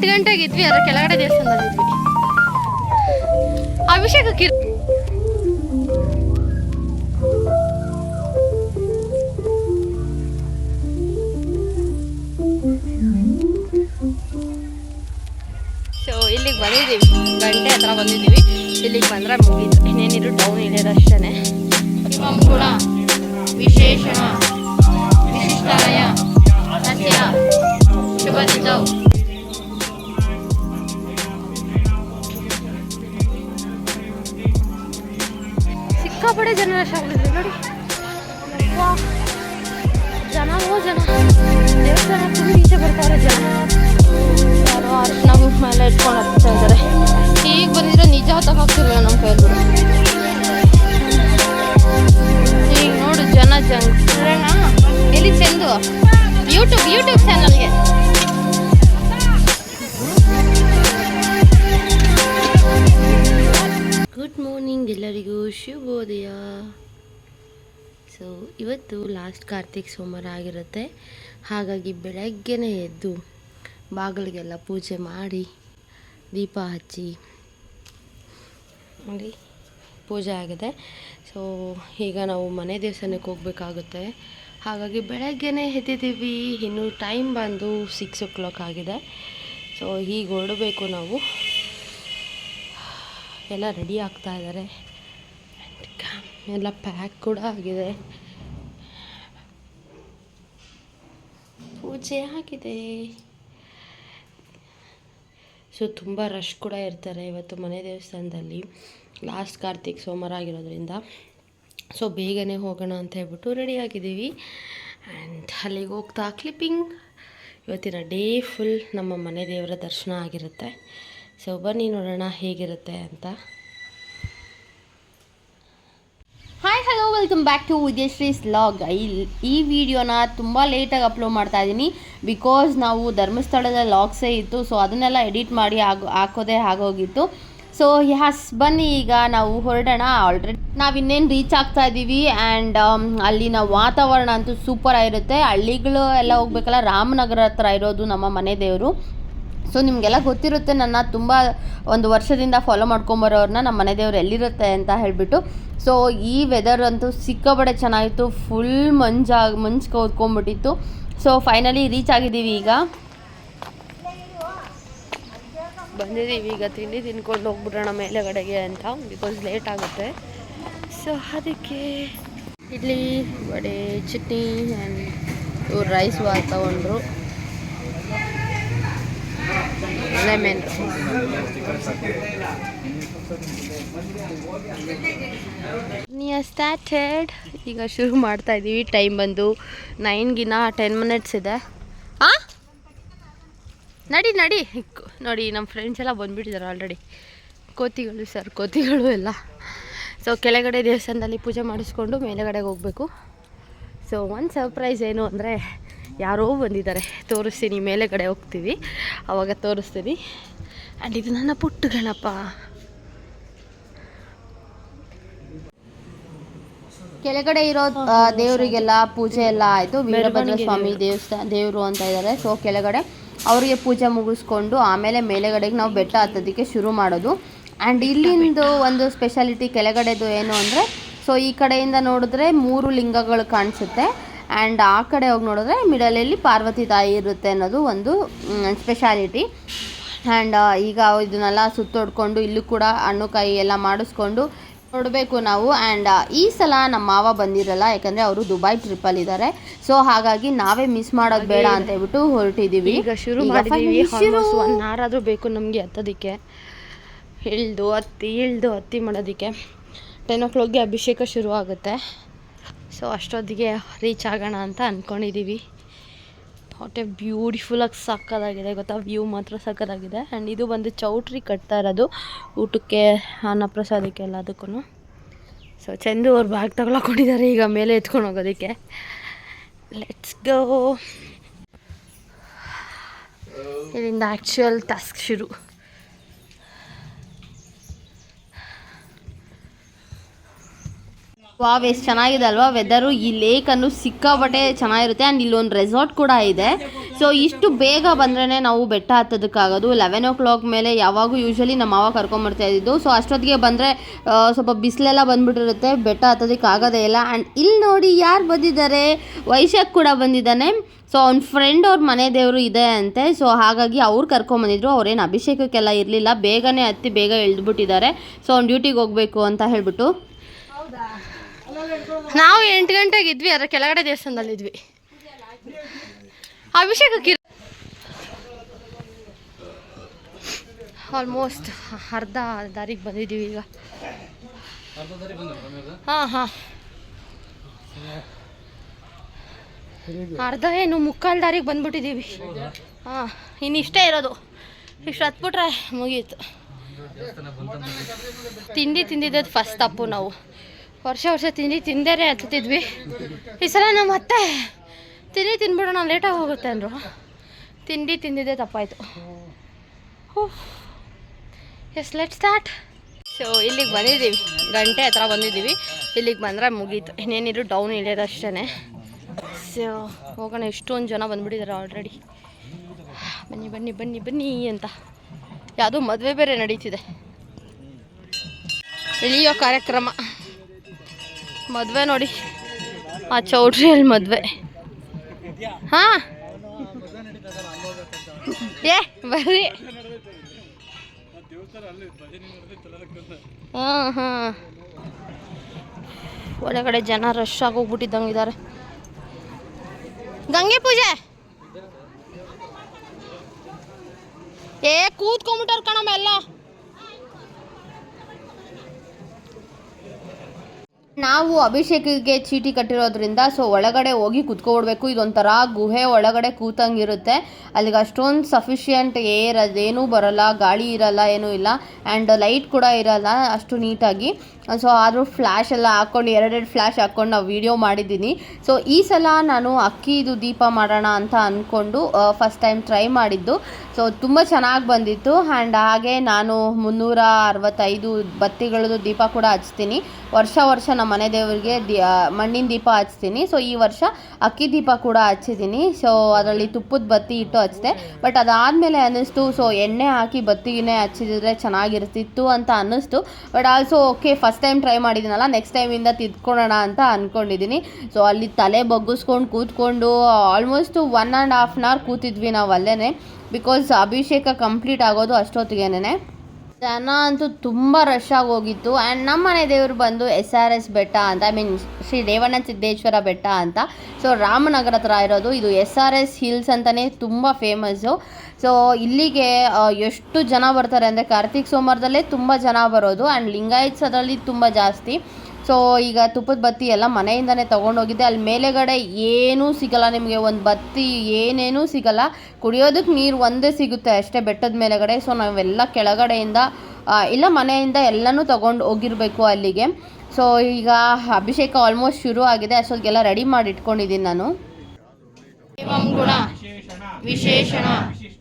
ಎಂಟು ಗಂಟೆಗೆ ಇದ್ವಿ ಅದ್ರ ಕೆಳಗಡೆ ದೇವಸ್ಥಾನದಲ್ಲಿ ಇದ್ವಿ. ಅಭಿಷೇಕಕ್ಕೆ ಸೊ ಇಲ್ಲಿಗೆ ಬಂದಿದ್ದೀವಿ. ಗಂಟೆ ಹತ್ರ ಬಂದಿದ್ದೀವಿ. ಇಲ್ಲಿಗೆ ಬಂದ್ರೆ ಮುಗೀತು. ಇನ್ನೇನಿದ್ರು ಟೌನ್ ಇಳಿಯೋದು ಅಷ್ಟೇ ವಿಶೇಷ ವಿಶಿಷ್ಟಾಲಯ, ಸತ್ಯ ಶುಭದಿದ್ದವು ಸಿಕ್ಕಾಪಡೆ ಜನ ರಶ್ ಆಗ್ಬಿಟ್ಟಿದೆ ನೋಡಿ. ಜನ ಓ ಜನ ದೇವಸ್ಥಾನ ಈಚೆ ಬರ್ತಾರೆ ಜನ ಯಾರೋ ಅರ್ಶಿನ ಮೇಲೆ ಇಟ್ಕೊಂಡು ಹತ್ತಾ ಇದ್ದಾರೆ ಈಗ ಬಂದಿದ್ರೆ ನಿಜ ಹೊತ್ತಕ್ಕಾಗ್ತಿರ್ಲಿಲ್ಲ ನಮ್ಮ ಕೈಯಲ್ಲಿ. ಈಗ ನೋಡು ಜನ ಜನ ಎಲ್ಲಿ ಚೆಂದು? ಯೂಟ್ಯೂಬ್ ಯೂಟ್ಯೂಬ್ ಚಾನಲ್ಗೆ ಎಲ್ಲರಿಗೂ ಶುಭೋದಯ ಸೊ ಇವತ್ತು ಲಾಸ್ಟ್ ಕಾರ್ತಿಕ್ ಸೋಮವಾರ ಆಗಿರುತ್ತೆ. ಹಾಗಾಗಿ ಬೆಳಗ್ಗೆನೇ ಎದ್ದು ಬಾಗಿಲಿಗೆಲ್ಲ ಪೂಜೆ ಮಾಡಿ ದೀಪ ಹಚ್ಚಿ ನೋಡಿ, ಪೂಜೆ ಆಗಿದೆ. ಸೊ ಈಗ ನಾವು ಮನೆ ದೇವಸ್ಥಾನಕ್ಕೆ ಹೋಗಬೇಕಾಗುತ್ತೆ. ಹಾಗಾಗಿ ಬೆಳಗ್ಗೆನೇ ಎದ್ದಿದ್ದೀವಿ. ಇನ್ನು ಟೈಮ್ ಬಂದು ಸಿಕ್ಸ್ ಓ ಕ್ಲಾಕ್ ಆಗಿದೆ. ಸೊ ಹೀಗೆ ಹೊರಡಬೇಕು ನಾವು. ಎಲ್ಲ ರೆಡಿ ಆಗ್ತಾ ಇದ್ದಾರೆ ಎಲ್ಲ ಪ್ಯಾಕ್ ಕೂಡ ಆಗಿದೆ. ಪೂಜೆ ಆಗಿದೆ. ಸೊ ತುಂಬ ರಶ್ ಕೂಡ ಇರ್ತಾರೆ ಇವತ್ತು ಮನೆ ದೇವಸ್ಥಾನದಲ್ಲಿ. ಲಾಸ್ಟ್ ಕಾರ್ತಿಕ್ ಸೋಮವಾರ ಆಗಿರೋದ್ರಿಂದ. ಸೊ ಬೇಗನೆ ಹೋಗೋಣ ಅಂತ ಹೇಳ್ಬಿಟ್ಟು ರೆಡಿ ಆಗಿದ್ದೀವಿ. ಆ್ಯಂಡ್ ಅಲ್ಲಿಗೆ ಹೋಗ್ತಾ ಕ್ಲಿಪ್ಪಿಂಗ್ ಇವತ್ತಿನ ಡೇ ಫುಲ್ ನಮ್ಮ ಮನೆ ದೇವರ ದರ್ಶನ ಆಗಿರುತ್ತೆ. ಸೊ ಬನ್ನಿ ನೋಡೋಣ ಹೇಗಿರುತ್ತೆ ಅಂತ. Hi hello welcome back to Vidyashree log ಈ ಈ ವಿಡಿಯೋನ ತುಂಬ ಲೇಟಾಗಿ ಅಪ್ಲೋಡ್ ಮಾಡ್ತಾ ಇದ್ದೀನಿ ಬಿಕಾಸ್ ನಾವು ಧರ್ಮಸ್ಥಳದ ಲಾಗ್ಸೇ ಇತ್ತು ಸೊ ಅದನ್ನೆಲ್ಲ ಎಡಿಟ್ ಮಾಡಿ ಆಗೋ, ಹಾಕೋದೇ ಆಗೋಗಿತ್ತು. ಸೊ ಯಸ್ ಬನ್ನಿ, ಈಗ ನಾವು ಹೊರಡೋಣ. ಆಲ್ರೆಡಿ ನಾವು ಇನ್ನೇನು ರೀಚ್ ಆಗ್ತಾ ಇದ್ದೀವಿ ಆ್ಯಂಡ್ ಅಲ್ಲಿನ ವಾತಾವರಣ ಅಂತೂ ಸೂಪರ್ ಆಗಿರುತ್ತೆ. ಹಳ್ಳಿಗಳು ಎಲ್ಲ ಹೋಗ್ಬೇಕಲ್ಲ, ರಾಮನಗರ ಹತ್ರ ಇರೋದು ನಮ್ಮ ಮನೆ ದೇವರು. ಸೊ ನಿಮಗೆಲ್ಲ ಗೊತ್ತಿರುತ್ತೆ, ನನ್ನ ತುಂಬ ಒಂದು ವರ್ಷದಿಂದ ಫಾಲೋ ಮಾಡ್ಕೊಂಬರೋರನ್ನ ನಮ್ಮ ಮನೆ ದೇವ್ರು ಎಲ್ಲಿರುತ್ತೆ ಅಂತ ಹೇಳಿಬಿಟ್ಟು. ಸೊ ಈ ವೆದರ್ ಅಂತೂ ಸಿಕ್ಕಾಬಡೆ ಚೆನ್ನಾಗಿತ್ತು ಫುಲ್ ಮಂಜಾ ಮಂಜು ಕೌದ್ಕೊಂಬಿಟ್ಟಿತ್ತು ಸೊ ಫೈನಲಿ ರೀಚ್ ಆಗಿದ್ದೀವಿ ಈಗ. ಬಂದಿದ್ದೀವಿ, ಈಗ ತಿಂಡಿ ತಿನ್ಕೊಂಡು ಹೋಗ್ಬಿಡೋಣ ಮೇಲೆಗಡೆಗೆ ಅಂತ ಬಿಕಾಸ್ ಲೇಟ್ ಆಗುತ್ತೆ. ಸೊ ಅದಕ್ಕೆ idli, vada, chutney and rice bath ತಗೊಂಡ್ರು. ಲೆಮನ್ ಸ್ಟಾರ್ಟೆಡ್ ಈಗ ಶುರು ಮಾಡ್ತಾ ಇದ್ದೀವಿ ಟೈಮ್ ಬಂದು ನೈನ್ಗಿನ ಟೆನ್ ಮಿನಿಟ್ಸ್ ಇದೆ. ಆ? ನಡಿ ನಡಿ. ನೋಡಿ ನಮ್ಮ ಫ್ರೆಂಡ್ಸ್ ಎಲ್ಲ ಬಂದುಬಿಟ್ಟಿದ್ದಾರೆ ಆಲ್ರೆಡಿ ಕೋತಿಗಳು ಸರ್ ಕೋತಿಗಳು ಎಲ್ಲ. ಸೊ ಕೆಳಗಡೆ ದೇವಸ್ಥಾನದಲ್ಲಿ ಪೂಜೆ ಮಾಡಿಸ್ಕೊಂಡು ಮೇಲೆಗಡೆಗೆ ಹೋಗಬೇಕು. ಸೊ ಒಂದು ಸರ್ಪ್ರೈಸ್ ಏನು ಅಂದರೆ ಯಾರೋ ಬಂದಿದ್ದಾರೆ. ತೋರಿಸ್ತೀನಿ ಮೇಲೆಗಡೆ ಹೋಗ್ತೀವಿ. ಆವಾಗ ತೋರಿಸ್ತೀನಿ. ಆ್ಯಂಡ್ ಇದು ನನ್ನ ಪುಟ್ಟು ಗಣಪ ಕೆಳಗಡೆ ಇರೋ ದೇವರಿಗೆಲ್ಲ ಪೂಜೆ ಎಲ್ಲ ಆಯಿತು. ವೀರಭದ್ರ ಸ್ವಾಮಿ ದೇವಸ್ಥಾನ ದೇವರು ಅಂತ ಇದ್ದಾರೆ. ಸೊ ಕೆಳಗಡೆ ಅವರಿಗೆ ಪೂಜೆ ಮುಗಿಸ್ಕೊಂಡು ಆಮೇಲೆ ಮೇಲೆಗಡೆಗೆ ನಾವು ಬೆಟ್ಟ ಹತ್ತೋದಕ್ಕೆ ಶುರು ಮಾಡೋದು. ಆ್ಯಂಡ್ ಇಲ್ಲಿಂದು ಒಂದು ಸ್ಪೆಷಾಲಿಟಿ ಕೆಳಗಡೆದು ಏನು ಅಂದರೆ ಸೊ ಈ ಕಡೆಯಿಂದ ನೋಡಿದ್ರೆ ಮೂರು ಲಿಂಗಗಳು ಕಾಣಿಸುತ್ತೆ. ಆ್ಯಂಡ್ ಆ ಕಡೆ ಹೋಗಿ ನೋಡಿದ್ರೆ ಮಿಡಲಲ್ಲಿ ಪಾರ್ವತಿ ತಾಯಿ ಇರುತ್ತೆ ಅನ್ನೋದು ಒಂದು ಸ್ಪೆಷಾಲಿಟಿ ಆ್ಯಂಡ್ ಈಗ ಇದನ್ನೆಲ್ಲ ಸುತ್ತೊಡ್ಕೊಂಡು ಇಲ್ಲೂ ಕೂಡ ಹಣ್ಣು ಕಾಯಿ ಎಲ್ಲ ಮಾಡಿಸ್ಕೊಂಡು ನೋಡಬೇಕು ನಾವು. ಆ್ಯಂಡ್ ಈ ಸಲ ನಮ್ಮ ಮಾವ ಬಂದಿರಲ್ಲ ಯಾಕಂದರೆ ಅವರು ದುಬೈ ಟ್ರಿಪ್ಪಲ್ಲಿ ಇದ್ದಾರೆ ಸೊ ಹಾಗಾಗಿ ನಾವೇ ಮಿಸ್ ಮಾಡೋದು ಬೇಡ ಅಂತ ಹೇಳ್ಬಿಟ್ಟು ಹೊರಟಿದ್ದೀವಿ ಈಗ ಶುರು ಮಾಡಿದ್ದೀವಿ. ಒನ್ ಬೇಕು ನಮಗೆ ಹತ್ತೋದಕ್ಕೆ. ಇಳ್ದು ಹತ್ತಿ ಇಳ್ದು ಹತ್ತಿ ಮಾಡೋದಕ್ಕೆ. ಟೆನ್ ಓ ಕ್ಲಾಕ್ಗೆ ಅಭಿಷೇಕ ಶುರು ಆಗುತ್ತೆ ಸೊ ಅಷ್ಟೊತ್ತಿಗೆ ರೀಚ್ ಆಗೋಣ ಅಂತ ಅಂದ್ಕೊಂಡಿದ್ದೀವಿ ಹೊಟ್ಟೆ ಬ್ಯೂಟಿಫುಲ್ಲಾಗಿ ಸಕ್ಕದಾಗಿದೆ ಗೊತ್ತಾ? ವ್ಯೂ ಮಾತ್ರ ಸಕ್ಕದಾಗಿದೆ ಆ್ಯಂಡ್ ಇದು ಬಂದು ಚೌಟ್ರಿ ಕಟ್ತಾ ಇರೋದು. ಊಟಕ್ಕೆ ಅನ್ನ ಪ್ರಸಾದಕ್ಕೆ ಎಲ್ಲದಕ್ಕೂ ಸೊ ಚಂದು ಅವ್ರು ಬ್ಯಾಗ್ ತಗೊಳಕೊಂಡಿದ್ದಾರೆ. ಈಗ ಮೇಲೆ ಎತ್ಕೊಂಡು ಹೋಗೋದಕ್ಕೆ. ಲೆಟ್ಸ್ ಗೋ ಇಲ್ಲಿಂದ ಆ್ಯಕ್ಚುಯಲ್ ಟಾಸ್ಕ್ ಶುರು. ವಾವ್, ಎಷ್ಟು ಚೆನ್ನಾಗಿದೆ ಅಲ್ವಾ? ವೆದರು ಈ ಲೇಕ್ ಅನ್ನು ಸಿಕ್ಕಾಪಟ್ಟೆ ಚೆನ್ನಾಗಿರುತ್ತೆ. ಆ್ಯಂಡ್ ಇಲ್ಲೊಂದು ರೆಸಾರ್ಟ್ ಕೂಡ ಇದೆ. ಸೊ ಇಷ್ಟು ಬೇಗ ಬಂದ್ರೇ ನಾವು ಬೆಟ್ಟ ಹತ್ತೋದಕ್ಕಾಗೋದು. ಲೆವೆನ್ ಓ ಕ್ಲಾಕ್ ಮೇಲೆ ಯಾವಾಗೂ ಯೂಶ್ವಲಿ ನಮ್ಮ ಮಾವ ಕರ್ಕೊಂಬರ್ತಾ ಇದ್ದಿದ್ದು. ಸೊ ಅಷ್ಟೊತ್ತಿಗೆ ಬಂದರೆ ಸ್ವಲ್ಪ ಬಿಸಿಲೆಲ್ಲ ಬಂದ್ಬಿಟ್ಟಿರುತ್ತೆ. ಬೆಟ್ಟ ಹತ್ತೋದಕ್ಕೆ ಆಗೋದೇ ಇಲ್ಲ. ಆ್ಯಂಡ್ ಇಲ್ಲಿ ನೋಡಿ ಯಾರು ಬಂದಿದ್ದಾರೆ? ವೈಶಾಖ್ ಕೂಡ ಬಂದಿದ್ದಾನೆ. ಸೊ ಅವ್ನ ಫ್ರೆಂಡ್ ಅವ್ರ ಮನೆ ದೇವರು ಇದೆ ಅಂತೆ. ಸೊ ಹಾಗಾಗಿ ಅವ್ರು ಕರ್ಕೊಂಬಂದಿದ್ರು ಅವ್ರೇನು ಅಭಿಷೇಕಕ್ಕೆಲ್ಲ ಇರಲಿಲ್ಲ. ಬೇಗನೆ ಹತ್ತಿ ಬೇಗ ಇಳಿದ್ಬಿಟ್ಟಿದ್ದಾರೆ ಸೊ ಅವ್ನು ಡ್ಯೂಟಿಗೆ ಹೋಗಬೇಕು ಅಂತ ಹೇಳ್ಬಿಟ್ಟು. ನಾವು ಎಂಟು ಗಂಟೆಗೆ ಇದ್ವಿ ಅದರ ಕೆಳಗಡೆ ದೇವಸ್ಥಾನದಲ್ಲಿದ್ವಿ ಅಭಿಷೇಕಕ್ಕೆ ಆಲ್ಮೋಸ್ಟ್ ಅರ್ಧ ದಾರಿಗೆ ಬಂದಿದ್ದೀವಿ ಈಗ. ಹಾಂ ಹಾಂ. ಅರ್ಧ ಏನು ಮುಕ್ಕಾಲು ದಾರಿಗೆ ಬಂದ್ಬಿಟ್ಟಿದ್ದೀವಿ. ಹಾಂ ಇನ್ನು ಇಷ್ಟೇ ಇರೋದು. ಇಷ್ಟು ಹತ್ಬಿಟ್ರೆ ಮುಗೀತು. ತಿಂಡಿ ತಿಂದಿದ್ದು ಫಸ್ಟ್ ತಪ್ಪು ನಾವು. ವರ್ಷ ವರ್ಷ ತಿಂಡಿ ತಿಂದೇ ಹತ್ತಿದ್ವಿ ಈ ಸಲ ನಾವು ಮತ್ತೆ ತಿಂಡಿ ತಿನ್ಬಿಡೋಣ ಲೇಟಾಗಿ ಹೋಗುತ್ತೆ ಅಂದರು. ತಿಂಡಿ ತಿಂದಿದ್ದೆ ತಪ್ಪಾಯಿತು. ಎಸ್ ಲೆಟ್ ಸ್ಟಾರ್ಟ್ ಸೊ ಇಲ್ಲಿಗೆ ಬಂದಿದ್ದೀವಿ. ಗಂಟೆ ಹತ್ರ ಬಂದಿದ್ದೀವಿ. ಇಲ್ಲಿಗೆ ಬಂದರೆ ಮುಗೀತು. ಇನ್ನೇನಿದ್ರು ಡೌನ್ ಇಳಿಯೋದಷ್ಟೇ ಸೊ ಹೋಗೋಣ ಎಷ್ಟೊಂದು ಜನ ಬಂದುಬಿಟ್ಟಿದ್ದಾರೆ ಆಲ್ರೆಡಿ ಬನ್ನಿ ಬನ್ನಿ ಬನ್ನಿ ಬನ್ನಿ ಅಂತ. ಯಾವುದೋ ಮದುವೆ ಬೇರೆ ನಡೀತಿದೆ. ಇಳಿಯೋ ಕಾರ್ಯಕ್ರಮ. ಮದುವೆ ನೋಡಿ. ಆ ಚೌಟ್ರಿಯಲ್ಲಿ ಮದುವೆ. ಹಾಂ. ಏ, ಬರ್ರಿ. ಹಾಂ ಹಾಂ ಒಳಗಡೆ ಜನ ರಶ್ ಆಗಿ ಇದ್ದಾರೆ ಗಂಗೆ ಪೂಜೆ. ಏ ಕೂತ್ಕೊಂಬಿಟ್ಟಾರ ಕಣಮ್ಮ ಎಲ್ಲ. ನಾವು ಅಭಿಷೇಕಿಗೆ ಚೀಟಿ ಕಟ್ಟಿರೋದ್ರಿಂದ ಸೊ ಒಳಗಡೆ ಹೋಗಿ ಕುತ್ಕೊಬಿಡ್ಬೇಕು ಇದೊಂಥರ ಗುಹೆ ಒಳಗಡೆ ಕೂತಂಗಿರುತ್ತೆ. ಅಲ್ಲಿಗೆ ಅಷ್ಟೊಂದು ಸಫಿಷಿಯಂಟ್ ಏರ್, ಅದೇನೂ ಬರಲ್ಲ, ಗಾಳಿ ಇರಲ್ಲ, ಏನೂ ಇಲ್ಲ ಆ್ಯಂಡ್ ಲೈಟ್ ಕೂಡ ಇರಲ್ಲ, ಅಷ್ಟು ನೀಟಾಗಿ ಸೊ ಆದರೂ ಫ್ಲ್ಯಾಶ್ ಎಲ್ಲ ಹಾಕ್ಕೊಂಡು ಎರಡೆರಡು ಫ್ಲ್ಯಾಶ್ ಹಾಕ್ಕೊಂಡು ನಾವು ವೀಡಿಯೋ ಮಾಡಿದ್ದೀನಿ. ಸೊ ಈ ಸಲ ನಾನು ಅಕ್ಕಿದು ದೀಪ ಮಾಡೋಣ ಅಂತ ಅಂದ್ಕೊಂಡು ಫಸ್ಟ್ ಟೈಮ್ ಟ್ರೈ ಮಾಡಿದ್ದು. ಸೊ ತುಂಬ ಚೆನ್ನಾಗಿ ಬಂದಿತ್ತು. ಆ್ಯಂಡ್ ಹಾಗೆ ನಾನು ಮುನ್ನೂರ ಅರವತ್ತೈದು ಬತ್ತಿಗಳದ್ದು ದೀಪ ಕೂಡ ಹಚ್ತೀನಿ. ವರ್ಷ ವರ್ಷ ನಮ್ಮ ಮನೆ ದೇವರಿಗೆ ಮಣ್ಣಿನ ದೀಪ ಹಚ್ತೀನಿ. ಸೊ ಈ ವರ್ಷ ಅಕ್ಕಿ ದೀಪ ಕೂಡ ಹಚ್ಚಿದ್ದೀನಿ. ಸೊ ಅದರಲ್ಲಿ ತುಪ್ಪದ ಬತ್ತಿ ಇಟ್ಟು ಹಚ್ಚಿದೆ ಬಟ್ ಅದಾದಮೇಲೆ ಅನ್ನಿಸ್ತು ಸೊ ಎಣ್ಣೆ ಹಾಕಿ ಬತ್ತಿಗೆ ಹಚ್ಚಿದ್ರೆ ಚೆನ್ನಾಗಿರ್ತಿತ್ತು ಅಂತ ಅನ್ನಿಸ್ತು. But also okay first time try ಮಾಡಿದ್ದೀನಲ್ಲ next ಟೈಮಿಂದ ತಿದ್ಕೊಳ್ಳೋಣ ಅಂತ ಅಂದ್ಕೊಂಡಿದ್ದೀನಿ ಸೊ ಅಲ್ಲಿ ತಲೆ ಬಗ್ಗಿಸ್ಕೊಂಡು ಕೂತ್ಕೊಂಡು almost one and half an hour ಕೂತಿದ್ವಿ ನಾವು ಅಲ್ಲೇ ಬಿಕಾಸ್ ಅಭಿಷೇಕ ಕಂಪ್ಲೀಟ್ ಆಗೋದು ಅಷ್ಟೊತ್ತಿಗೆನೇ ಜನ ಅಂತೂ ತುಂಬ ರಶ್ ಆಗಿ ಹೋಗಿತ್ತು. ಆ್ಯಂಡ್ ನಮ್ಮ ಮನೆ ದೇವರು ಬಂದು ಎಸ್ ಆರ್ ಎಸ್ ಬೆಟ್ಟ ಅಂತ ಐ ಮೀನ್ ಶ್ರೀ ರೇವಣ ಸಿದ್ದೇಶ್ವರ ಬೆಟ್ಟ ಅಂತ. ಸೊ ರಾಮನಗರ ಹತ್ರ ಇರೋದು. ಇದು ಎಸ್ ಆರ್ ಎಸ್ ಹಿಲ್ಸ್ ಅಂತಲೇ ತುಂಬ ಫೇಮಸ್ಸು ಸೊ ಇಲ್ಲಿಗೆ ಎಷ್ಟು ಜನ ಬರ್ತಾರೆ ಅಂದರೆ ಕಾರ್ತಿಕ್ ಸೋಮವಾರದಲ್ಲೇ ತುಂಬ ಜನ ಬರೋದು ಆ್ಯಂಡ್ ಲಿಂಗಾಯತ್ಸ್ ಅದರಲ್ಲಿ ತುಂಬ ಜಾಸ್ತಿ. ಸೊ ಈಗ ತುಪ್ಪದ ಬತ್ತಿ ಎಲ್ಲ ಮನೆಯಿಂದನೇ ತೊಗೊಂಡೋಗಿದ್ದೆ ಅಲ್ಲಿ ಮೇಲೆಗಡೆ ಏನೂ ಸಿಗಲ್ಲ ನಿಮಗೆ. ಒಂದು ಬತ್ತಿ ಏನೇನೂ ಸಿಗಲ್ಲ. ಕುಡಿಯೋದಕ್ಕೆ ನೀರು ಒಂದೇ ಸಿಗುತ್ತೆ ಅಷ್ಟೇ ಬೆಟ್ಟದ ಮೇಲೆಗಡೆ. ಸೊ ನಾವೆಲ್ಲ ಕೆಳಗಡೆಯಿಂದ ಇಲ್ಲ ಮನೆಯಿಂದ ಎಲ್ಲನೂ ತೊಗೊಂಡು ಹೋಗಿರಬೇಕು ಅಲ್ಲಿಗೆ. ಸೊ ಈಗ ಅಭಿಷೇಕ ಆಲ್ಮೋಸ್ಟ್ ಶುರು ಆಗಿದೆ. ಅಷ್ಟೊತ್ತಿಗೆಲ್ಲ ರೆಡಿ ಮಾಡಿ ಇಟ್ಕೊಂಡಿದ್ದೀನಿ ನಾನು. ವಿಶೇಷಣ.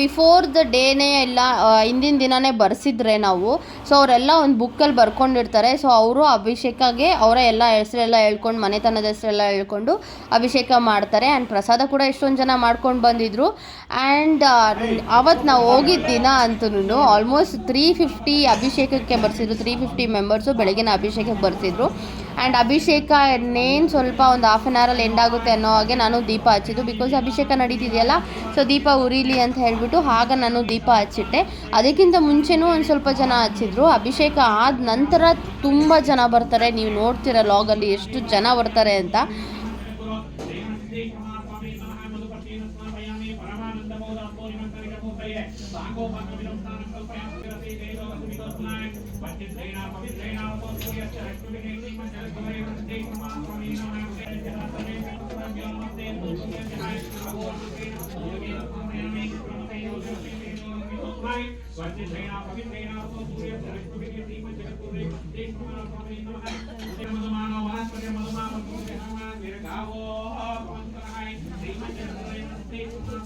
ಬಿಫೋರ್ ದ ಡೇನೇ ಎಲ್ಲ ಹಿಂದಿನ ದಿನನೇ ಬರ್ಸಿದ್ರೆ ನಾವು ಸೊ ಅವರೆಲ್ಲ ಒಂದು ಬುಕ್ಕಲ್ಲಿ ಬರ್ಕೊಂಡಿರ್ತಾರೆ. ಸೊ ಅವರು ಅಭಿಷೇಕಗೆ ಅವರ ಎಲ್ಲ ಹೆಸರೆಲ್ಲ ಹೇಳ್ಕೊಂಡು, ಮನೆತನದ ಹೆಸರೆಲ್ಲ ಹೇಳ್ಕೊಂಡು ಅಭಿಷೇಕ ಮಾಡ್ತಾರೆ. ಆ್ಯಂಡ್ ಪ್ರಸಾದ ಕೂಡ ಎಷ್ಟೊಂದು ಜನ ಮಾಡ್ಕೊಂಡು ಬಂದಿದ್ರು. ಆ್ಯಂಡ್ ಅವತ್ತು ನಾವು ಹೋಗಿದ್ದ ದಿನ ಅಂತೂ ಆಲ್ಮೋಸ್ಟ್ ತ್ರೀ ಫಿಫ್ಟಿ ಅಭಿಷೇಕಕ್ಕೆ ಬರ್ಸಿದ್ರು. ತ್ರೀ ಫಿಫ್ಟಿ ಮೆಂಬರ್ಸು ಬೆಳಗಿನ ಅಭಿಷೇಕಕ್ಕೆ ಬರ್ಸಿದ್ರು. ಆ್ಯಂಡ್ ಅಭಿಷೇಕ ಇನ್ನೇನು ಸ್ವಲ್ಪ ಒಂದು ಹಾಫ್ ಆನ್ ಅವರಲ್ಲಿ ಎಂಡ್ ಆಗುತ್ತೆ ಅನ್ನೋ ಹಾಗೆ ನಾನು ದೀಪ ಹಚ್ಚಿದ್ದು. ಬಿಕಾಸ್ ಅಭಿಷೇಕ ನಡೀತಿದೆಯಲ್ಲ ಸೊ ದೀಪ ಉರಿಲಿ ಅಂತ ಹೇಳಿಬಿಟ್ಟು ಆಗ ನಾನು ದೀಪ ಹಚ್ಚಿಟ್ಟೆ. ಅದಕ್ಕಿಂತ ಮುಂಚೆನೂ ಒಂದು ಸ್ವಲ್ಪ ಜನ ಹಚ್ಚಿದ್ರು. ಅಭಿಷೇಕ ಆದ ನಂತರ ತುಂಬ ಜನ ಬರ್ತಾರೆ. ನೀವು ನೋಡ್ತೀರ ಲಾಗಲ್ಲಿ ಎಷ್ಟು ಜನ ಬರ್ತಾರೆ ಅಂತ.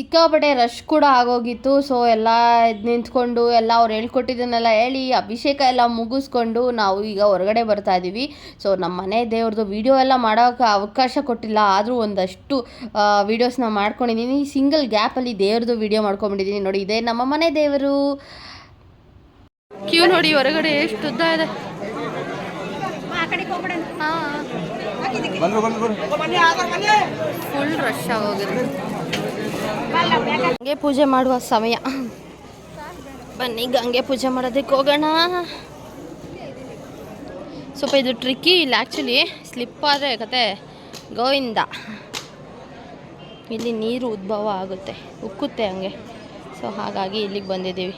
ಸಿಕ್ಕಾಪಟ್ಟೆ ರಶ್ ಕೂಡ ಆಗೋಗಿತ್ತು. ಸೊ ಎಲ್ಲ ಇದ್ ನಿಂತ್ಕೊಂಡು ಎಲ್ಲ ಅವ್ರು ಹೇಳ್ಕೊಟ್ಟಿದ್ದನ್ನೆಲ್ಲ ಹೇಳಿ ಅಭಿಷೇಕ ಎಲ್ಲ ಮುಗಿಸ್ಕೊಂಡು ನಾವು ಈಗ ಹೊರಗಡೆ ಬರ್ತಾ ಇದ್ದೀವಿ ಸೊ ನಮ್ಮ ಮನೆ ದೇವ್ರದ್ದು ವಿಡಿಯೋ ಎಲ್ಲ ಮಾಡೋಕೆ ಅವಕಾಶ ಕೊಟ್ಟಿಲ್ಲ. ಆದರೂ ಒಂದಷ್ಟು ವೀಡಿಯೋಸ್ನ ಮಾಡ್ಕೊಂಡಿದ್ದೀನಿ ಸಿಂಗಲ್ ಗ್ಯಾಪಲ್ಲಿ ದೇವ್ರದ್ದು ವಿಡಿಯೋ ಮಾಡ್ಕೊಂಬಿಟ್ಟಿದ್ದೀನಿ ನೋಡಿ ಇದೇ ನಮ್ಮ ಮನೆ ದೇವರು. ಕ್ಯೂ ನೋಡಿ ಹೊರಗಡೆ ಎಷ್ಟು ಉದ್ದ ಇದೆ. ಫುಲ್ ರಶ್ ಆಗೋಗಿದೆ. ಗಂಗೆ ಪೂಜೆ ಮಾಡುವ ಸಮಯ. ಬನ್ನಿ, ಗಂಗೆ ಪೂಜೆ ಮಾಡೋದಕ್ಕೆ ಹೋಗೋಣ. ಸ್ವಲ್ಪ ಇದು ಟ್ರಿಕ್ಕಿ ಇಲ್ಲ ಆ್ಯಕ್ಚುಲಿ ಸ್ಲಿಪ್ ಆದರೆ ಕತೆ, ಗೋವಿಂದ. ಇಲ್ಲಿ ನೀರು ಉದ್ಭವ ಆಗುತ್ತೆ, ಉಕ್ಕುತ್ತೆ ಹಂಗೆ. ಸೊ ಹಾಗಾಗಿ ಇಲ್ಲಿಗೆ ಬಂದಿದ್ದೀವಿ.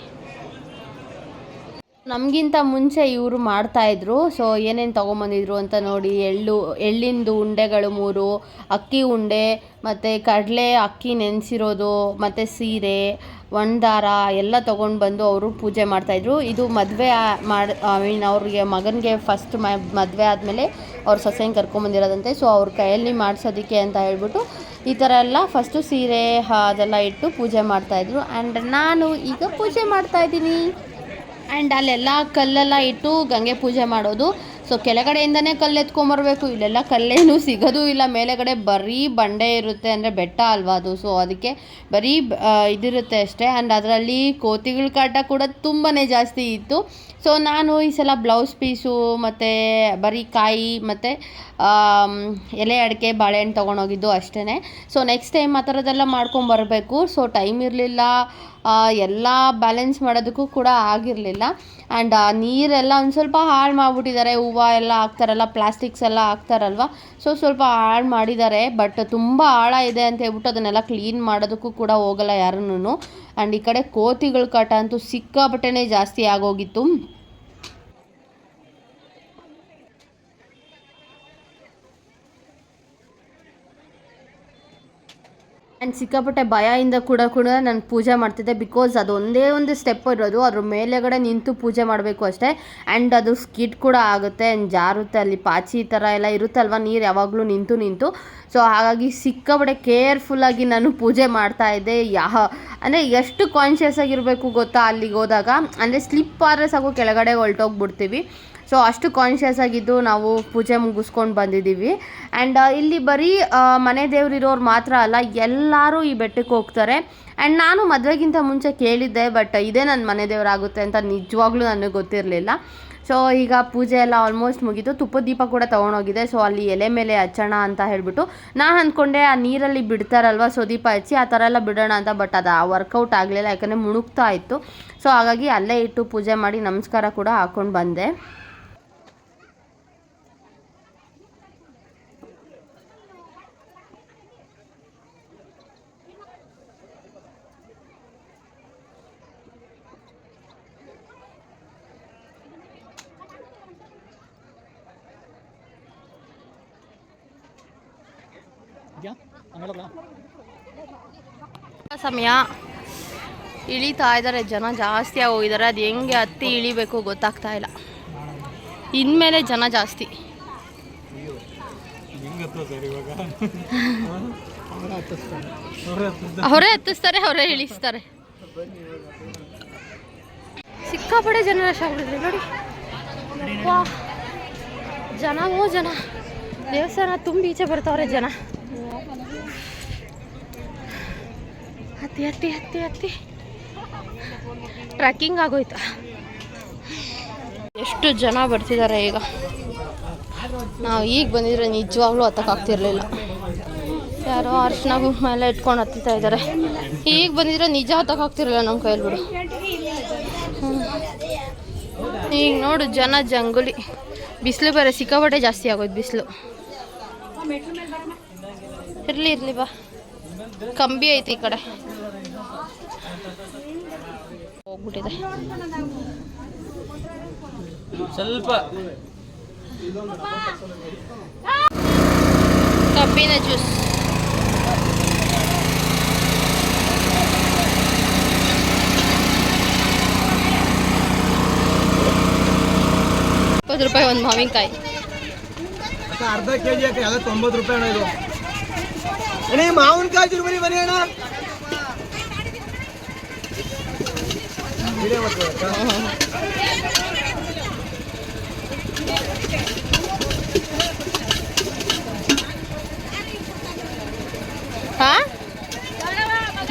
ನಮಗಿಂತ ಮುಂಚೆ ಇವರು ಮಾಡ್ತಾಯಿದ್ರು ಸೊ ಏನೇನು ತೊಗೊಂಬಂದಿದ್ರು ಅಂತ ನೋಡಿ, ಎಳ್ಳು, ಎಳ್ಳಿಂದು ಉಂಡೆಗಳು ಮೂರು, ಅಕ್ಕಿ ಉಂಡೆ, ಮತ್ತು ಕಡಲೆ ಅಕ್ಕಿ ನೆನೆಸಿರೋದು, ಮತ್ತು ಸೀರೆ, ಒಣದಾರ ಎಲ್ಲ ತೊಗೊಂಡು ಬಂದು ಅವರು ಪೂಜೆ ಮಾಡ್ತಾಯಿದ್ರು ಇದು ಮದುವೆ ಮಾಡಿ, ಐ ಮೀನ್ ಅವ್ರಿಗೆ ಮಗನಿಗೆ ಫಸ್ಟ್ ಮದುವೆ ಆದಮೇಲೆ ಅವ್ರ ಸೊಸೆನ ಕರ್ಕೊಂಬಂದಿರೋದಂತೆ. ಸೊ ಅವ್ರ ಕೈಯಲ್ಲಿ ಮಾಡಿಸೋದಕ್ಕೆ ಅಂತ ಹೇಳ್ಬಿಟ್ಟು ಈ ಥರ ಎಲ್ಲ ಫಸ್ಟು ಸೀರೆ ಅದೆಲ್ಲ ಇಟ್ಟು ಪೂಜೆ ಮಾಡ್ತಾಯಿದ್ರು ಆ್ಯಂಡ್ ನಾನು ಈಗ ಪೂಜೆ ಮಾಡ್ತಾಯಿದ್ದೀನಿ ಆ್ಯಂಡ್ ಅಲ್ಲೆಲ್ಲ ಕಲ್ಲೆಲ್ಲ ಇಟ್ಟು ಗಂಗೆ ಪೂಜೆ ಮಾಡೋದು. ಸೊ ಕೆಳಗಡೆಯಿಂದನೇ ಕಲ್ಲು ಎತ್ಕೊಂಬರ್ಬೇಕು ಇಲ್ಲೆಲ್ಲ ಕಲ್ಲೇನು ಸಿಗೋದು ಇಲ್ಲ. ಮೇಲೆಗಡೆ ಬರೀ ಬಂಡೆ ಇರುತ್ತೆ ಅಂದರೆ ಬೆಟ್ಟ ಅಲ್ವಾ ಅದು. ಸೊ ಅದಕ್ಕೆ ಬರೀ ಇದಿರುತ್ತೆ ಅಷ್ಟೇ. ಆ್ಯಂಡ್ ಅದರಲ್ಲಿ ಕೋತಿಗಳ ಕಾಟ ಕೂಡ ತುಂಬಾ ಜಾಸ್ತಿ ಇತ್ತು. ಸೊ ನಾನು ಈ ಸಲ ಬ್ಲೌಸ್ ಪೀಸು ಮತ್ತು ಬರೀ ಕಾಯಿ ಮತ್ತು ಎಲೆ ಅಡಿಕೆ ಬಾಳೆಹಣ್ಣು ತೊಗೊಂಡೋಗಿದ್ದು ಅಷ್ಟೇ ಸೊ ನೆಕ್ಸ್ಟ್ ಟೈಮ್ ಆ ಥರದ್ದೆಲ್ಲ ಮಾಡ್ಕೊಂಬರ್ಬೇಕು. ಸೊ ಟೈಮ್ ಇರಲಿಲ್ಲ. ಎಲ್ಲ ಬ್ಯಾಲೆನ್ಸ್ ಮಾಡೋದಕ್ಕೂ ಕೂಡ ಆಗಿರಲಿಲ್ಲ. ಆ್ಯಂಡ್ ನೀರೆಲ್ಲ ಒಂದು ಸ್ವಲ್ಪ ಹಾಳು ಮಾಡಿಬಿಟ್ಟಿದ್ದಾರೆ. ಹೂವು ಎಲ್ಲ ಹಾಕ್ತಾರಲ್ಲ ಪ್ಲಾಸ್ಟಿಕ್ಸ್ ಎಲ್ಲ ಹಾಕ್ತಾರಲ್ವ? ಸೊ ಸ್ವಲ್ಪ ಹಾಳು ಮಾಡಿದ್ದಾರೆ. ಬಟ್ ತುಂಬ ಆಳ ಇದೆ ಅಂತ ಹೇಳ್ಬಿಟ್ಟು ಅದನ್ನೆಲ್ಲ ಕ್ಲೀನ್ ಮಾಡೋದಕ್ಕೂ ಕೂಡ ಹೋಗಲ್ಲ ಯಾರನ್ನೂ. ಆ್ಯಂಡ್ ಈ ಕಡೆ ಕೋತಿಗಳ ಕಾಟ ಅಂತೂ ಸಿಕ್ಕಾಪಟ್ಟೆನೇ ಜಾಸ್ತಿ ಆಗೋಗಿತ್ತು. ಆ್ಯಂಡ್ ಸಿಕ್ಕಾಪಟ್ಟೆ ಭಯದಿಂದ ಕೂಡ ಕೂಡ ನಾನು ಪೂಜೆ ಮಾಡ್ತಿದ್ದೆ ಬಿಕಾಸ್ ಅದು ಒಂದೇ ಒಂದು ಸ್ಟೆಪ್ ಇರೋದು. ಅದ್ರ ಮೇಲೆಗಡೆ ನಿಂತು ಪೂಜೆ ಮಾಡಬೇಕು ಅಷ್ಟೇ. ಆ್ಯಂಡ್ ಅದು ಸ್ಕಿಟ್ ಕೂಡ ಆಗುತ್ತೆ ಆ್ಯಂಡ್ ಜಾರುತ್ತೆ ಅಲ್ಲಿ ಪಾಚಿ ಈ ಥರ ಎಲ್ಲ ಇರುತ್ತಲ್ವ ನೀರು ಯಾವಾಗಲೂ ನಿಂತು ನಿಂತು. ಸೊ ಹಾಗಾಗಿ ಸಿಕ್ಕಾಪಟ್ಟೆ ಕೇರ್ಫುಲ್ಲಾಗಿ ನಾನು ಪೂಜೆ ಮಾಡ್ತಾ ಇದ್ದೆ. ಯಾವ ಅಂದರೆ ಎಷ್ಟು ಕಾನ್ಷಿಯಸ್ ಆಗಿರಬೇಕು ಗೊತ್ತಾ ಅಲ್ಲಿಗೆ ಹೋದಾಗ. ಅಂದರೆ ಸ್ಲಿಪ್ ಆದರೆ ಸಾಕು, ಕೆಳಗಡೆ ಹೊಲ್ಟೋಗ್ಬಿಡ್ತೀವಿ ಸೊ ಅಷ್ಟು ಕಾನ್ಷಿಯಸ್ ಆಗಿದ್ದು ನಾವು ಪೂಜೆ ಮುಗಿಸ್ಕೊಂಡು ಬಂದಿದ್ದೀವಿ. ಆ್ಯಂಡ್ ಇಲ್ಲಿ ಬರೀ ಮನೆ ದೇವ್ರಿರೋರು ಮಾತ್ರ ಅಲ್ಲ, ಎಲ್ಲರೂ ಈ ಬೆಟ್ಟಕ್ಕೆ ಹೋಗ್ತಾರೆ. ಆ್ಯಂಡ್ ನಾನು ಮದುವೆಗಿಂತ ಮುಂಚೆ ಕೇಳಿದ್ದೆ ಬಟ್ ಇದೇ ನನ್ನ ಮನೆ ದೇವರಾಗುತ್ತೆ ಅಂತ ನಿಜವಾಗ್ಲೂ ನನಗೆ ಗೊತ್ತಿರಲಿಲ್ಲ. ಸೊ ಈಗ ಪೂಜೆ ಎಲ್ಲ ಆಲ್ಮೋಸ್ಟ್ ಮುಗಿತು. ತುಪ್ಪದ ದೀಪ ಕೂಡ ತೊಗೊಂಡೋಗಿದೆ. ಸೊ ಅಲ್ಲಿ ಎಲೆ ಮೇಲೆ ಹಚ್ಚೋಣ ಅಂತ ಹೇಳಿಬಿಟ್ಟು ನಾನು ಅಂದ್ಕೊಂಡೆ, ಆ ನೀರಲ್ಲಿ ಬಿಡ್ತಾರಲ್ವ ಸೊ ದೀಪ ಹಚ್ಚಿ, ಆ ಥರ ಎಲ್ಲ ಬಿಡೋಣ ಅಂತ ಬಟ್ ಅದು ವರ್ಕೌಟ್ ಆಗಲಿಲ್ಲ, ಯಾಕಂದರೆ ಮುಣುಗ್ತಾ ಇತ್ತು. ಸೊ ಹಾಗಾಗಿ ಅಲ್ಲೇ ಇಟ್ಟು ಪೂಜೆ ಮಾಡಿ ನಮಸ್ಕಾರ ಕೂಡ ಹಾಕ್ಕೊಂಡು ಬಂದೆ. ಸಮಯ. ಇಳಿತಾ ಇದ್ದಾರೆ ಜನ ಜಾಸ್ತಿ ಹೋಗಿದ್ದಾರೆ ಅದು ಹೆಂಗೆ ಹತ್ತಿ ಇಳಿಬೇಕು ಗೊತ್ತಾಗ್ತಾ ಇಲ್ಲ. ಇನ್ಮೇಲೆ ಜನ ಜಾಸ್ತಿ. ಅವರೇ ಹತ್ತಿಸ್ತಾರೆ. ಅವರೇ ಇಳಿಸ್ತಾರೆ. ಸಿಕ್ಕಾಪಡೆ ಜನ ರಶ್ ಆಗ್ಬಿಟ್ಟಿದೆ ನೋಡಿ. ಜನವೋ ಜನ. ದೇವಸ್ಥಾನ ತುಂಬಿ ಈಚೆ ಬರ್ತಾವ್ರೆ ಜನ. ಹತ್ತಿ ಹತ್ತಿ ಹತ್ತಿ ಹತ್ತಿ ಟ್ರೆಕ್ಕಿಂಗ್ ಆಗೋಯ್ತು? ಎಷ್ಟು ಜನ ಬರ್ತಿದ್ದಾರೆ ಈಗ? ನಾವು ಈಗ ಬಂದಿದ್ರೆ ನಿಜವಾಗ್ಲೂ ಹತ್ತಕ್ಕಾಗ್ತಿರ್ಲಿಲ್ಲ ಯಾರೋ ಅರ್ಶಿನ ಮೇಲೆ ಎಲ್ಲ ಇಟ್ಕೊಂಡು ಹತ್ತಿತಾ ಇದ್ದಾರೆ. ಈಗ ಬಂದಿದ್ರೆ ನಿಜ ಹತ್ತಕ್ಕಾಗ್ತಿರಲಿಲ್ಲ ನಮ್ಮ ಕೈಯಲ್ಲಿ ಬಿಡು. ಈಗ ನೋಡು, ಜನ ಜಂಗುಲಿ. ಬಿಸಿಲು ಬೇರೆ, ಸಿಕ್ಕಾಪಟ್ಟೆ ಜಾಸ್ತಿ ಆಗೋಯ್ತು ಬಿಸಿಲು. ಇರಲಿ ಇರಲಿ ಬಾ. ಕಂಬಿ ಐತಿ ಈ ಕಡೆ. ಹೋಗ್ಬಿಟ್ಟಿದೆ. ಸ್ವಲ್ಪ. ಕಬ್ಬಿನ ಜ್ಯೂಸ್. ಇಪ್ಪತ್ತು ರೂಪಾಯಿ ಒಂದು ಮಾವಿನಕಾಯಿ. ಅರ್ಧ ಕೆ ಜಿ ತೊಂಬತ್ತು ರೂಪಾಯಿ ಅಣ್ಣ ಇದು. ಮಾವಿನಕಾಯಿ ಬರೀ ಬನ್ನಿ ಅಣ್ಣ ಇದೇ ಮತ್ತೆ ಅಕ್ಕ.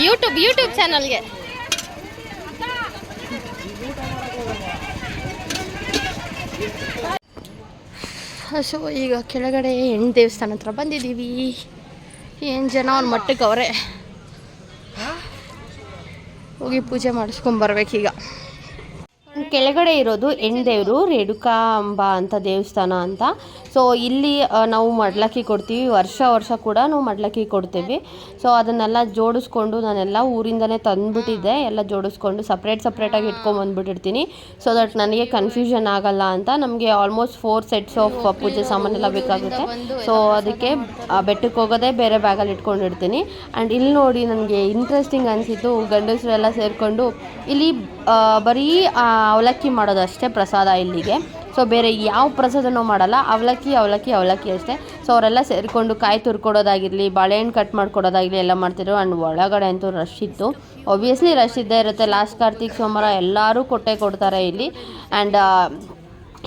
ಯೂಟ್ಯೂಬ್ ಯೂಟ್ಯೂಬ್ ಚಾನಲ್ಗೆ ಸೊ ಈಗ ಕೆಳಗಡೆ ಹೆಣ್ಣು ದೇವಸ್ಥಾನ ಹತ್ರ ಬಂದಿದ್ದೀವಿ. ಏನು ಜನ ಅವ್ರ ಮಟ್ಟಕ್ಕೆ ಅವರೇ? ಹೋಗಿ ಪೂಜೆ ಮಾಡಿಸ್ಕೊಂಬರ್ಬೇಕೀಗ ಕೆಳಗಡೆ ಇರೋದು ಹೆಣ್ದೇವರು ರೇಣುಕಾಂಬ ಅಂತ ದೇವಸ್ಥಾನ ಅಂತ. ಸೊ ಇಲ್ಲಿ ನಾವು ಮಡ್ಲಕ್ಕಿ ಕೊಡ್ತೀವಿ. ವರ್ಷ ವರ್ಷ ಕೂಡ ನಾವು ಮಡ್ಲಕ್ಕಿ ಕೊಡ್ತೀವಿ. ಸೊ ಅದನ್ನೆಲ್ಲ ಜೋಡಿಸ್ಕೊಂಡು ನಾನೆಲ್ಲ ಊರಿಂದನೇ ತಂದುಬಿಟ್ಟಿದ್ದೆ. ಎಲ್ಲ ಜೋಡಿಸ್ಕೊಂಡು ಸಪ್ರೇಟ್ ಸಪ್ರೇಟಾಗಿ ಇಟ್ಕೊಂಬಂದ್ಬಿಟ್ಟಿರ್ತೀನಿ ಸೊ ದಟ್ ನನಗೆ ಕನ್ಫ್ಯೂಷನ್ ಆಗಲ್ಲ ಅಂತ ನಮಗೆ ಆಲ್ಮೋಸ್ಟ್ ಫೋರ್ ಸೆಟ್ಸ್ ಆಫ್ ಪೂಜೆ ಸಾಮಾನೆಲ್ಲ ಬೇಕಾಗುತ್ತೆ. ಸೊ ಅದಕ್ಕೆ ಬೆಟ್ಟಕ್ಕೆ ಹೋಗೋದೇ ಬೇರೆ ಬ್ಯಾಗಲ್ಲಿ ಇಟ್ಕೊಂಡಿರ್ತೀನಿ. ಆ್ಯಂಡ್ ಇಲ್ಲಿ ನೋಡಿ ನನಗೆ ಇಂಟ್ರೆಸ್ಟಿಂಗ್ ಅನಿಸಿತ್ತು ಗಂಡಸರೆಲ್ಲ ಸೇರಿಕೊಂಡು ಇಲ್ಲಿ ಬರೀ ಅವಲಕ್ಕಿ ಮಾಡೋದು ಅಷ್ಟೇ ಪ್ರಸಾದ ಇಲ್ಲಿಗೆ. ಸೊ ಬೇರೆ ಯಾವ ಪ್ರಸಾದನೂ ಮಾಡಲ್ಲ. ಅವಲಕ್ಕಿ ಅವಲಕ್ಕಿ ಅವಲಕ್ಕಿ ಅಷ್ಟೇ. ಸೊ ಅವರೆಲ್ಲ ಸೇರಿಕೊಂಡು ಕಾಯಿ ತುರ್ಕೊಡೋದಾಗಿರಲಿ, ಬಾಳೆಹಣ್ಣು ಕಟ್ ಮಾಡ್ಕೊಡೋದಾಗಲಿ ಎಲ್ಲ ಮಾಡ್ತಿದ್ರು. ಆ್ಯಂಡ್ ಒಳಗಡೆ ಅಂತೂ ರಶ್ ಇತ್ತು. ಒಬ್ವಿಯಸ್ಲಿ ರಶ್ ಇದ್ದೇ ಇರುತ್ತೆ. ಲಾಸ್ಟ್ ಕಾರ್ತಿಕ್ ಸೋಮವಾರ ಎಲ್ಲರೂ ಕೊಟ್ಟೆ ಕೊಡ್ತಾರೆ ಇಲ್ಲಿ. ಆ್ಯಂಡ್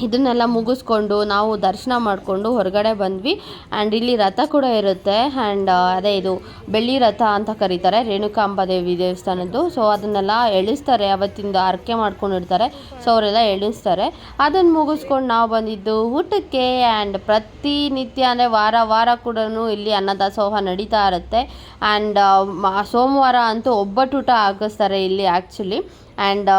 ಇದನ್ನೆಲ್ಲ ಮುಗಿಸ್ಕೊಂಡು ನಾವು ದರ್ಶನ ಮಾಡಿಕೊಂಡು ಹೊರಗಡೆ ಬಂದ್ವಿ. ಆ್ಯಂಡ್ ಇಲ್ಲಿ ರಥ ಕೂಡ ಇರುತ್ತೆ. ಆ್ಯಂಡ್ ಅದೇ ಇದು ಬೆಳ್ಳಿ ರಥ ಅಂತ ಕರೀತಾರೆ, ರೇಣುಕಾಂಬ ದೇವಿ ದೇವಸ್ಥಾನದ್ದು. ಸೊ ಅದನ್ನೆಲ್ಲ ಎಳಿಸ್ತಾರೆ. ಅವತ್ತಿಂದ ಹರಕೆ ಮಾಡ್ಕೊಂಡಿರ್ತಾರೆ. ಸೊ ಅವರೆಲ್ಲ ಎಳಿಸ್ತಾರೆ. ಅದನ್ನು ಮುಗಿಸ್ಕೊಂಡು ನಾವು ಬಂದಿದ್ದು ಊಟಕ್ಕೆ. ಆ್ಯಂಡ್ ಪ್ರತಿನಿತ್ಯ ಅಂದರೆ ವಾರ ವಾರ ಕೂಡ ಇಲ್ಲಿ ಅನ್ನದಾಸೋಹ ನಡೀತಾ ಇರುತ್ತೆ. ಆ್ಯಂಡ್ ಸೋಮವಾರ ಅಂತೂ ಒಬ್ಬಟ್ಟೂಟ ಹಾಕಿಸ್ತಾರೆ ಇಲ್ಲಿ ಆ್ಯಕ್ಚುಲಿ ಆ್ಯಂಡ್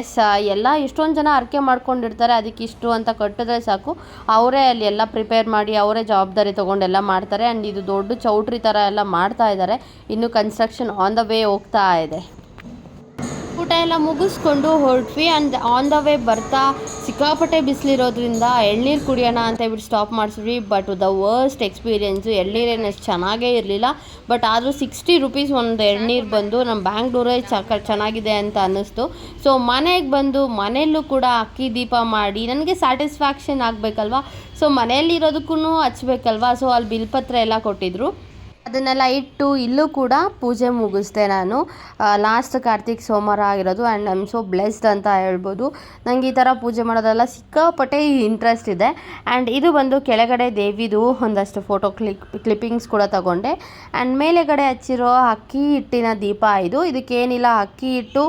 ಎಸ್ ಎಲ್ಲ ಎಷ್ಟೊಂದು ಜನ ಅರ್ಕೆ ಮಾಡ್ಕೊಂಡಿರ್ತಾರೆ, ಅದಕ್ಕೆ ಇಷ್ಟು ಅಂತ ಕಟ್ಟಿದ್ರೆ ಸಾಕು. ಅವರೇ ಅಲ್ಲಿ ಎಲ್ಲ ಪ್ರಿಪೇರ್ ಮಾಡಿ, ಅವರೇ ಜವಾಬ್ದಾರಿ ತೊಗೊಂಡೆಲ್ಲ ಮಾಡ್ತಾರೆ. ಆ್ಯಂಡ್ ಇದು ದೊಡ್ಡ ಚೌಟ್ರಿ ಥರ ಎಲ್ಲ ಮಾಡ್ತಾ ಇದ್ದಾರೆ. ಇನ್ನು ಕನ್ಸ್ಟ್ರಕ್ಷನ್ ಆನ್ ದ ವೇ ಹೋಗ್ತಾ ಇದೆ. ಊಟ ಎಲ್ಲ ಮುಗಿಸ್ಕೊಂಡು ಹೊರಟ್ವಿ ಆ್ಯಂಡ್ ಆನ್ ದ ವೇ ಬರ್ತಾ ಸಿಕ್ಕಾಪಟ್ಟೆ ಬಿಸಿಲಿರೋದ್ರಿಂದ ಎಳ್ನೀರು ಕುಡಿಯೋಣ ಅಂತ ಹೇಳ್ಬಿಟ್ಟು ಸ್ಟಾಪ್ ಮಾಡಿಸಿದ್ವಿ. ಬಟ್ ದ ವರ್ಸ್ಟ್ ಎಕ್ಸ್ಪೀರಿಯೆನ್ಸು ಎಳ್ನೀರೇನು ಅಷ್ಟು ಚೆನ್ನಾಗೇ ಇರಲಿಲ್ಲ. ಬಟ್ ಆದರೂ ಸಿಕ್ಸ್ಟಿ ರುಪೀಸ್ ಒಂದು ಎಳ್ನೀರು ಬಂದು ನಮ್ಮ ಬ್ಯಾಂಗ್ಳೂರೇ ಚಕ ಚೆನ್ನಾಗಿದೆ ಅಂತ ಅನ್ನಿಸ್ತು. ಸೊ ಮನೆಗೆ ಬಂದು ಮನೆಯಲ್ಲೂ ಕೂಡ ಅಕ್ಕಿ ದೀಪ ಮಾಡಿ ನನಗೆ ಸ್ಯಾಟಿಸ್ಫ್ಯಾಕ್ಷನ್ ಆಗಬೇಕಲ್ವಾ? ಸೊ ಮನೆಯಲ್ಲಿರೋದಕ್ಕೂ ಹಚ್ಬೇಕಲ್ವ? ಸೊ ಅಲ್ಲಿ ಬಿಲ್ಪತ್ರ ಎಲ್ಲ ಕೊಟ್ಟಿದ್ರು. ಅದನ್ನೆಲ್ಲ ಇಟ್ಟು ಇಲ್ಲೂ ಕೂಡ ಪೂಜೆ ಮುಗಿಸ್ದೆ ನಾನು. ಲಾಸ್ಟ್ ಕಾರ್ತಿಕ್ ಸೋಮವಾರ ಆಗಿರೋದು and I am so blessed ಅಂತ ಹೇಳ್ಬೋದು. ನನಗೆ ಈ ಥರ ಪೂಜೆ ಮಾಡೋದೆಲ್ಲ ಸಿಕ್ಕಾಪಟ್ಟೆ ಇಂಟ್ರೆಸ್ಟ್ ಇದೆ. ಆ್ಯಂಡ್ ಇದು ಬಂದು ಕೆಳಗಡೆ ದೇವಿದು ಒಂದಷ್ಟು ಫೋಟೋ ಕ್ಲಿಕ್ ಕ್ಲಿಪ್ಪಿಂಗ್ಸ್ ಕೂಡ ತಗೊಂಡೆ. ಆ್ಯಂಡ್ ಮೇಲೆಗಡೆ ಹಚ್ಚಿರೋ ಅಕ್ಕಿ ಹಿಟ್ಟಿನ ದೀಪ ಇದು. ಇದಕ್ಕೇನಿಲ್ಲ, ಅಕ್ಕಿ ಹಿಟ್ಟು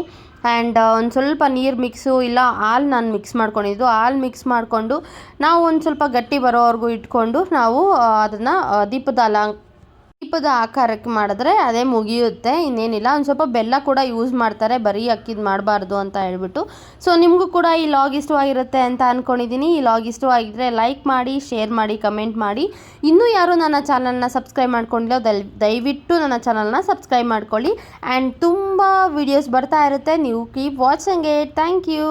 ಆ್ಯಂಡ್ ಒಂದು ಸ್ವಲ್ಪ ನೀರು ಮಿಕ್ಸು ಇಲ್ಲ ಹಾಲು ನಾನು ಮಿಕ್ಸ್ ಮಾಡ್ಕೊಂಡಿದ್ದು. ಹಾಲು ಮಿಕ್ಸ್ ಮಾಡಿಕೊಂಡು ನಾವು ಒಂದು ಸ್ವಲ್ಪ ಗಟ್ಟಿ ಬರೋವರೆಗೂ ಇಟ್ಕೊಂಡು ನಾವು ಅದನ್ನು ದೀಪದ ಅಲಂ ದೀಪದ ಆಕಾರಕ್ಕೆ ಮಾಡಿದ್ರೆ ಅದೇ ಮುಗಿಯುತ್ತೆ, ಇನ್ನೇನಿಲ್ಲ. ಒಂದು ಸ್ವಲ್ಪ ಬೆಲ್ಲ ಕೂಡ ಯೂಸ್ ಮಾಡ್ತಾರೆ, ಬರೀ ಅಕ್ಕಿದ್ ಮಾಡಬಾರ್ದು ಅಂತ ಹೇಳ್ಬಿಟ್ಟು. ಸೊ ನಿಮಗೂ ಕೂಡ ಈ ಲಾಗ್ ಇಷ್ಟವಾಗಿರುತ್ತೆ ಅಂತ ಅಂದ್ಕೊಂಡಿದ್ದೀನಿ ಈ ಲಾಗ್ ಇಷ್ಟವಾಗಿದ್ದರೆ ಲೈಕ್ ಮಾಡಿ ಶೇರ್ ಮಾಡಿ ಕಮೆಂಟ್ ಮಾಡಿ. ಇನ್ನೂ ಯಾರು ನನ್ನ ಚಾನಲ್ನ ಸಬ್ಸ್ಕ್ರೈಬ್ ಮಾಡ್ಕೊಂಡಿಲ್ಲ ದಯವಿಟ್ಟು ನನ್ನ ಚಾನಲ್ನ ಸಬ್ಸ್ಕ್ರೈಬ್ ಮಾಡ್ಕೊಳ್ಳಿ. ಆ್ಯಂಡ್ ತುಂಬ ವೀಡಿಯೋಸ್ ಬರ್ತಾ ಇರುತ್ತೆ. ನೀವು ಕೀಪ್ ವಾಚಿಂಗ್ ಥ್ಯಾಂಕ್ ಯು